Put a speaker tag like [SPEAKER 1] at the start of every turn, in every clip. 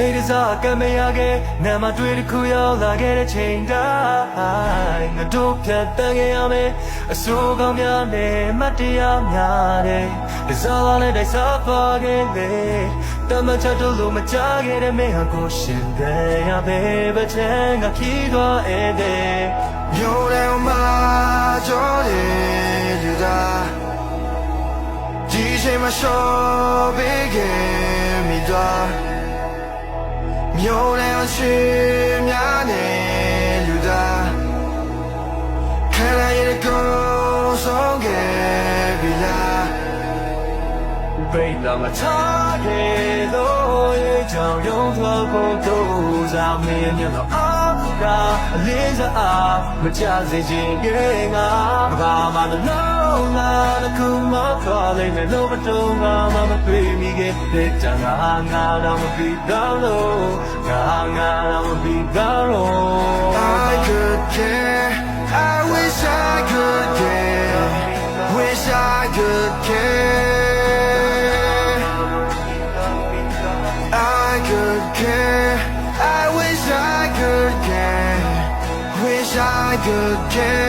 [SPEAKER 1] စိတ်တစားကမရခဲ့နာမတွေ့တစ်ခုရောက်လာခဲ့တဲ့ချိန်တိုင်းငါတို့ဖြတ်တန်းခဲ့ရမယ်အစိုးကောင်းများနဲ့မတ်တရားများတဲ့ဒီစားလာနဲ့တိုက်စားပါခဲ့လေတမချတို့လိုမကြခဲ့တဲ့မင်းဟာကိုရှင်တဲ့ရပဲပဲချင်ငါခီးသွားတဲ့
[SPEAKER 2] မြို့ထဲမှာကြောတယ်လူသားဒီချိန်မှာရှော့ပေးခဲ့မိသွား မြို့ထဲမှာရှ
[SPEAKER 1] ဘိတ်လာမထားခဲ့လို့ရဲ့ကြောင့်ရုံးထွက်ဖို့တို့စားမင်းညတော့အာကအလေးစားအားမကြစေချင်ခဲ့ငါဘာမှမလုံးငါတခုမှခေါ်လိုက်မယ်လို့မတုံးငါမှမတွေ့မိခဲ့တဲ့တန်ငါငါတော့မပြီးတော့လို့ငါငါတော့မပြီးတော့လို့
[SPEAKER 2] I could care I wish I could care wish I could care wish I could care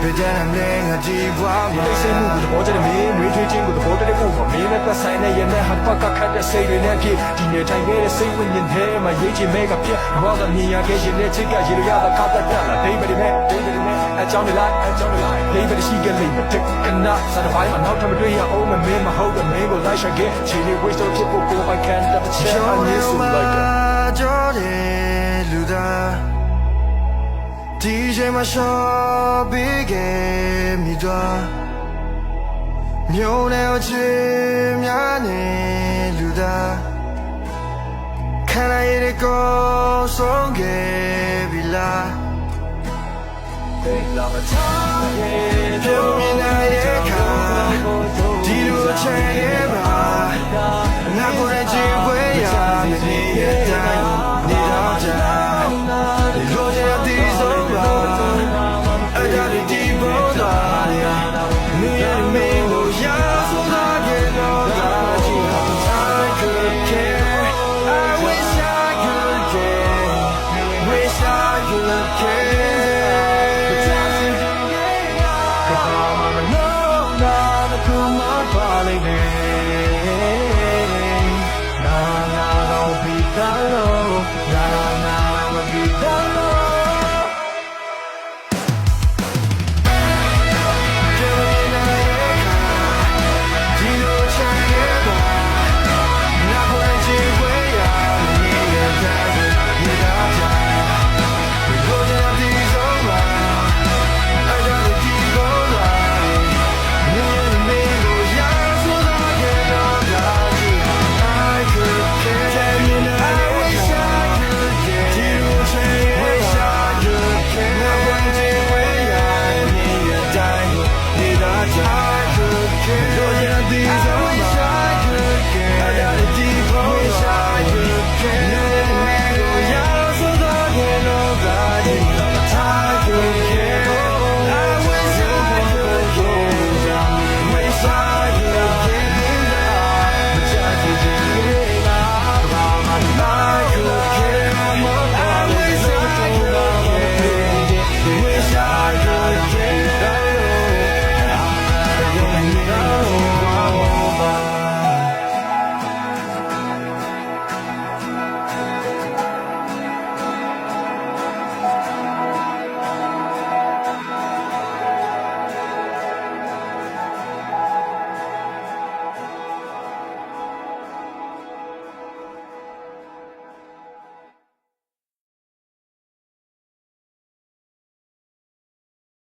[SPEAKER 2] ဘယ်တမ်းလဲငါကြည့်ပွားမှာ
[SPEAKER 3] တိတ်ဆိတ်မှုကိုသဘောကျတဲ့မင်းမွေးထွေးခြင်းကိုသဘောတတဲ့မှုပေါ်မင်းနဲ့သက်ဆိုင်တဲ့ရတဲ့ဟာပတ်ကခတ်တဲ့စိတ်တွေနဲ့ဖြစ်ဒီနေထိုင်ခဲ့တဲ့စိတ်ဝိညာဉ်ထဲမှာရေးချင်မဲကပြတ်ဘာသာမြင်ရခဲ့ရင်လည်းချစ်ကရေရတာခါတတ်တာဒိဗရီမဲဒိဗရီမဲအကြောင်းတွေလိုက်အကြောင်းတွေလိုက်ဒိဗရီရှိကလေးမတက်ကနာစားတဲ့ဘိုင်းမှာနောက်ထပ်မတွေ့ရအောင်မမင်းမဟုတ်တဲ့မင်းကိုလိုက်ရှာခဲ့ချီနေ waste တော့ဖြစ်ဖို့ကိုယ်ပိုင်ခံတဲ့ချက်အနည်းဆုံးလိုက်တာ
[SPEAKER 2] ကြောတယ်လူသား ဒီချိန်မှာရှော့ပေးခဲ့မိသွားမြို့နယ်ချေများနေလူသားခံရရကိုဆုံးခဲ့ပြီလား
[SPEAKER 1] ဘိတ်လာမ